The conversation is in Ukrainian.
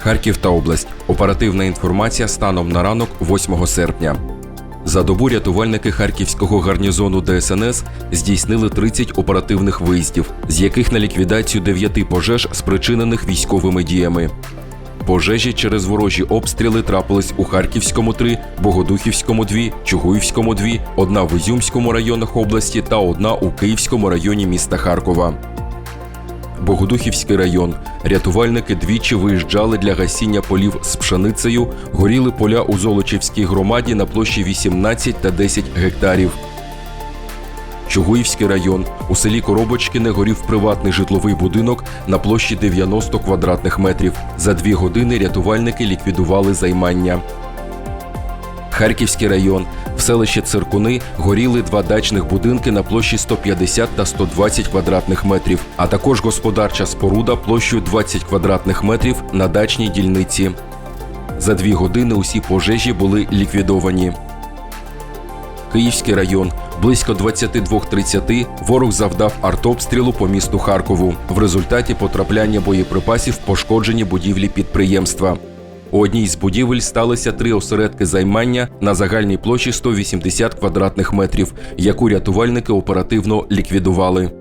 Харків та область. Оперативна інформація станом на ранок 8 серпня. За добу рятувальники харківського гарнізону ДСНС здійснили 30 оперативних виїздів, з яких на ліквідацію 9 пожеж, спричинених військовими діями. Пожежі через ворожі обстріли трапились у Харківському 3, Богодухівському 2, Чугуївському 2, одна в Ізюмському районах області та одна у Київському районі міста Харкова. Богодухівський район. Рятувальники двічі виїжджали для гасіння полів з пшеницею, горіли поля у Золочівській громаді на площі 18 та 10 гектарів. Чугуївський район. У селі Коробочкине горів приватний житловий будинок на площі 90 квадратних метрів. За дві години рятувальники ліквідували займання. Харківський район. В селищі Циркуни горіли два дачних будинки на площі 150 та 120 квадратних метрів, а також господарча споруда площею 20 квадратних метрів на дачній дільниці. За дві години усі пожежі були ліквідовані. Київський район. Близько 22.30 ворог завдав артобстрілу по місту Харкову. В результаті потрапляння боєприпасів пошкоджені будівлі підприємства. У одній з будівель сталися три осередки займання на загальній площі 180 квадратних метрів, яку рятувальники оперативно ліквідували.